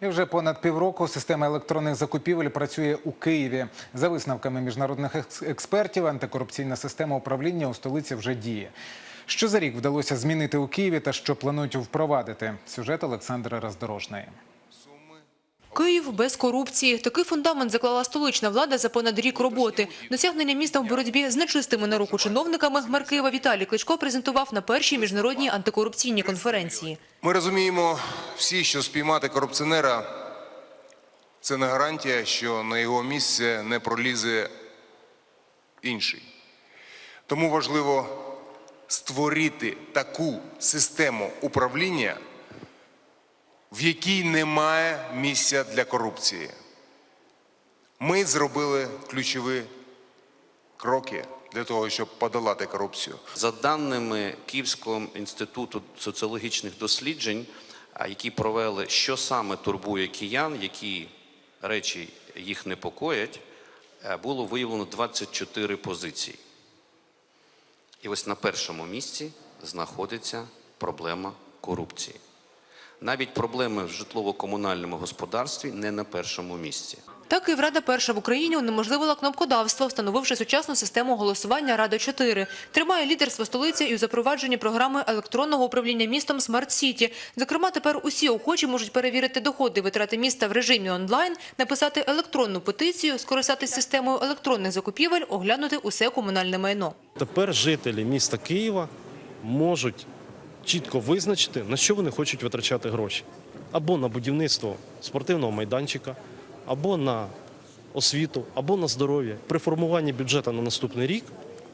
І вже понад півроку система електронних закупівель працює у Києві. За висновками міжнародних експертів, антикорупційна система управління у столиці вже діє. Що за рік вдалося змінити у Києві та що планують впровадити? Сюжет Олександра Роздорожної. Київ без корупції. Такий фундамент заклала столична влада за понад рік роботи. Досягнення міста в боротьбі з нечистими на руку чиновниками мер Віталій Кличко презентував на першій міжнародній антикорупційній конференції. Ми розуміємо всі, що спіймати корупціонера це не гарантія, що на його місце не пролізе інший. Тому важливо створити таку систему управління, в якій немає місця для корупції. Ми зробили ключові кроки для того, щоб подолати корупцію. За даними Київського інституту соціологічних досліджень, які провели, що саме турбує киян, які речі їх непокоять, е, було виявлено 24 позиції. І ось на першому місці знаходиться проблема корупції. Навіть проблеми в житлово-комунальному господарстві не на першому місці. Так Київрада перша в Україні унеможливила кнопкодавство, встановивши сучасну систему голосування Рада 4 Тримає лідерство столиці і у запровадженні програми електронного управління містом Смарт Сіті. Зокрема, тепер усі охочі можуть перевірити доходи витрати міста в режимі онлайн, написати електронну петицію, скористатись системою електронних закупівель, оглянути усе комунальне майно. Тепер жителі міста Києва можуть чітко визначити, на що вони хочуть витрачати гроші. Або на будівництво спортивного майданчика, або на освіту, або на здоров'я. При формуванні бюджету на наступний рік,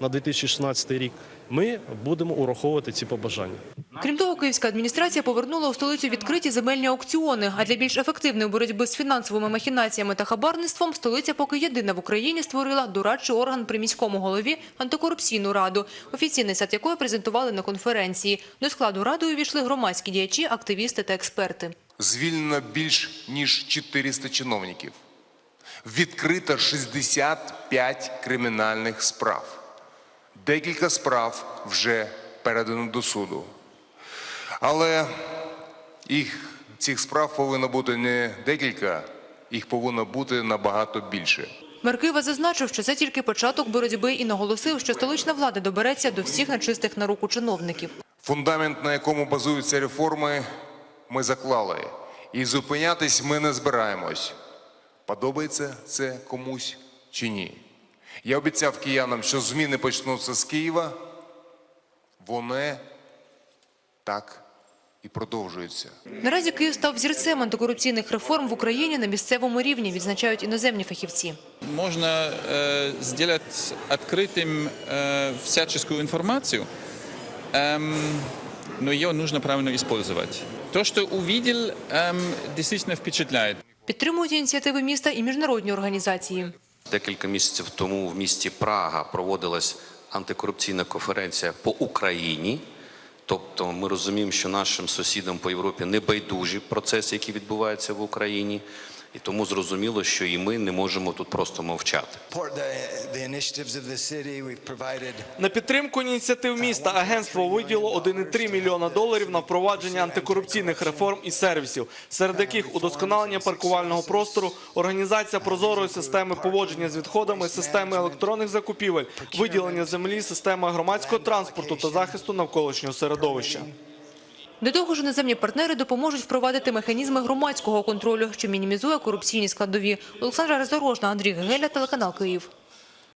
на 2016 рік, ми будемо ураховувати ці побажання. Крім того, київська адміністрація повернула у столицю відкриті земельні аукціони. А для більш ефективної боротьби з фінансовими махінациями та хабарництвом столиця поки єдина в Україні створила дорадчий орган при міському голові антикорупційну раду, офіційний сайт якої презентували на конференції. До складу ради увійшли громадські діячі, активісти та експерти. звільнено більш ніж 400 чиновників. Відкрито 65 кримінальних справ. Декілька справ вже передано до суду. Але їх, цих справ повинно бути не декілька, їх повинно бути набагато більше. Мер Києва зазначив, що це тільки початок боротьби і наголосив, що столична влада добереться до всіх нечистих на руку чиновників. Фундамент, на якому базуються реформи, ми заклали. І зупинятись ми не збираємось. Подобається це комусь чи ні. Я обіцяв киянам, що зміни почнуться з Києва. Вони так і продовжуються. Наразі Київ став взірцем антикорупційних реформ в Україні на місцевому рівні, відзначають іноземні фахівці. Можно э, сделать открытым э, всяческую информацию, эм, но ее нужно правильно использовать. То, что увидел, эм, действительно впечатляет. Підтримують ініціативи міста і міжнародні організації. Декілька місяців тому в місті Прага проводилась антикорупційна конференція по Україні. Тобто ми розуміємо, що нашим сусідам по Європі не байдужі процеси, які відбуваються в Україні, і тому зрозуміло, що і ми не можемо тут просто мовчати. На підтримку ініціатив міста агентство виділило 1,3 мільйона доларів на впровадження антикорупційних реформ і сервісів, серед яких удосконалення паркувального простору, організація прозорої системи поводження з відходами, системи електронних закупівель, виділення землі, система громадського транспорту та захисту навколишнього середовища. До того ж, іноземні партнери допоможуть впровадити механізми громадського контролю, що мінімізує корупційні складові. Олександра Роздорожна, Андрій Гегеля, телеканал Київ.